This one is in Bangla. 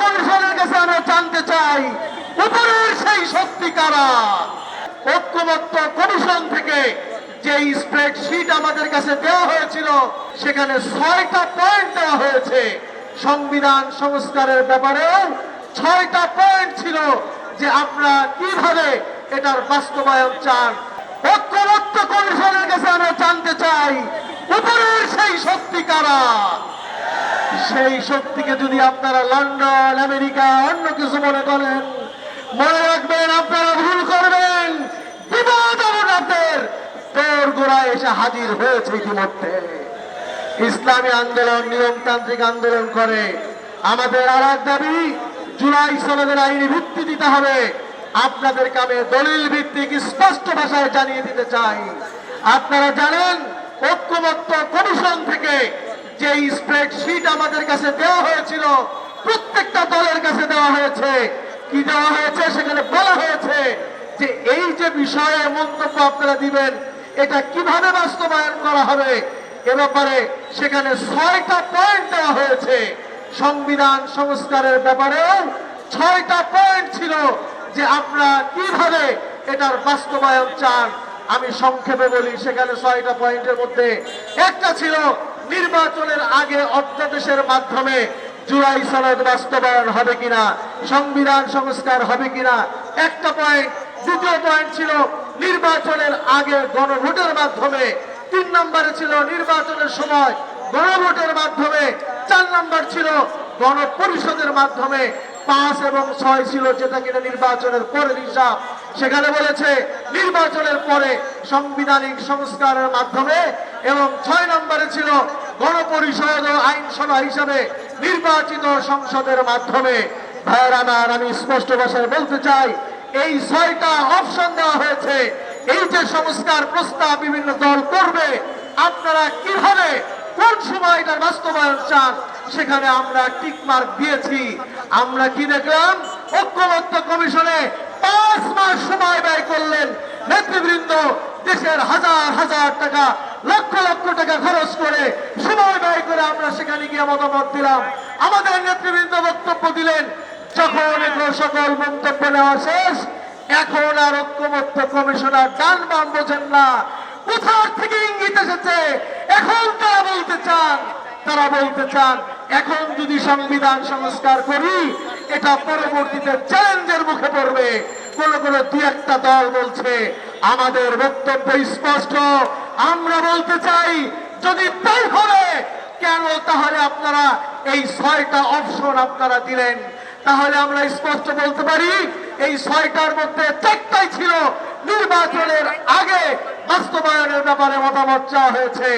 কমিশনের কাছে আমরা জানতে চাই, উপরের সেই শক্তি কারা? ঐক্যমত্য কমিশন থেকে যে আমাদের কাছে দেওয়া হয়েছিল, সেখানে ছয়টা পয়েন্ট দেওয়া হয়েছে। সংবিধান সংস্কারের ব্যাপারেও ছয়টা পয়েন্ট ছিল যে আমরা কীভাবে এটার বাস্তবায়ন চান। ঐক্যমত্য কমিশনের কাছে আমরা জানতে চাই, উপরের সেই শক্তি কারা? সেই শক্তিকে যদি আপনারা লন্ডন, আমেরিকা, অন্য কিছু মনে করেন, মনে রাখবেন আপনারা ভুল করবেন। তোর গোড়ায় এসে হাজির হয়েছে ইতিমধ্যে। ইসলামী আন্দোলন, নিয়মতান্ত্রিক আন্দোলন করে। আমাদের আর এক দাবি, জুলাই সনদের আইনি ভিত্তি দিতে হবে। আপনাদেরকে আমি দলিল ভিত্তিক স্পষ্ট ভাষায় জানিয়ে দিতে চাই। আপনারা জানেন, ঐক্যমত্য কমিশন থেকে যে স্প্রেডশিট আমাদের কাছে দেওয়া হয়েছিল, প্রত্যেকটা দলের কাছে দেওয়া হয়েছে। কি দেওয়া হয়েছে? সেখানে বলা হয়েছে যে এই যে বিষয়ে মন্তব্য আপনারা দিবেন, এটা কীভাবে বাস্তবায়ন করা হবে এ ব্যাপারে সেখানে ছয়টা পয়েন্ট দেওয়া হয়েছে। সংবিধান সংস্কারের ব্যাপারেও ছয়টা পয়েন্ট ছিল যে আমরা কীভাবে এটার বাস্তবায়ন চান। আমি সংক্ষেপে বলি, সেখানে ছয়টা পয়েন্টের মধ্যে একটা ছিল নির্বাচনের আগে অধ্যাদেশের মাধ্যমে জুলাই সনদ বাস্তবায়ন হবে কিনা, সংবিধান সংস্কার হবে কিনা, একটা পয়েন্ট দ্বিতীয় পয়েন্ট ছিল নির্বাচনের আগে গণভোটের মাধ্যমে, তিন নম্বরে ছিল নির্বাচনের সময় গণভোটের মাধ্যমে, চার নম্বর ছিল গণপরিষদের মাধ্যমে, পাঁচ এবং ছয় ছিল যেটা কিনা নির্বাচনের পরের হিসাব। সেখানে বলেছে, নির্বাচনের পরে সাংবিধানিক সংস্কারের মাধ্যমে এবং ছয় নম্বরে ছিল গণপরিষদ ও আইনসভা হিসাবে নির্বাচিত সংসদের মাধ্যমে। ভাইয়ের আমি স্পষ্ট ভাষায় বলতে চাই, এই ছয়টা অপশন দেওয়া হয়েছে। এই যে সংস্কার প্রস্তাব বিভিন্ন দল করবে, আপনারা কীভাবে, কোন সময় এটার বাস্তবায়ন চান, সেখানে আমরা টিক মার্ক দিয়েছি। আমরা কি দেখলাম? ঐক্যমত্য কমিশনে পাঁচ মাস সময় ব্যয় করলেন। নেতৃবৃন্দ দেশের হাজার হাজার টাকা, লক্ষ লক্ষ টাকা খরচ করে সময় ব্যয় করে আমরা সেখানে গিয়ে মতামত দিলাম। আমাদের নেতৃবৃন্দ বক্তব্য দিলেন, যখন এগুলো সকল মন্তব্য নেওয়া শেষ, এখন আর ঐক্যমত্য কমিশনার ডান বাম বোঝেন না। কোথার থেকে ইঙ্গিত এসেছে? এখন তারা বলতে চান, তারা বলতে চান এখন যদি সংবিধান সংস্কার করি, এটা পরবর্তীতে চ্যালেঞ্জের মুখে পড়বে। কোন কোন দু একটা দল বলছে, আমাদের বক্তব্য স্পষ্ট। আমরা বলতে চাই, যদি তাই হবে কেন তাহলে আপনারা এই ছয়টা অপশন আপনারা দিলেন? তাহলে আমরা স্পষ্ট বলতে পারি, এই ছয়টার মধ্যে চারটাই ছিল নির্বাচনের আগে বাস্তবায়নের ব্যাপারে মতামত চাওয়া হয়েছে।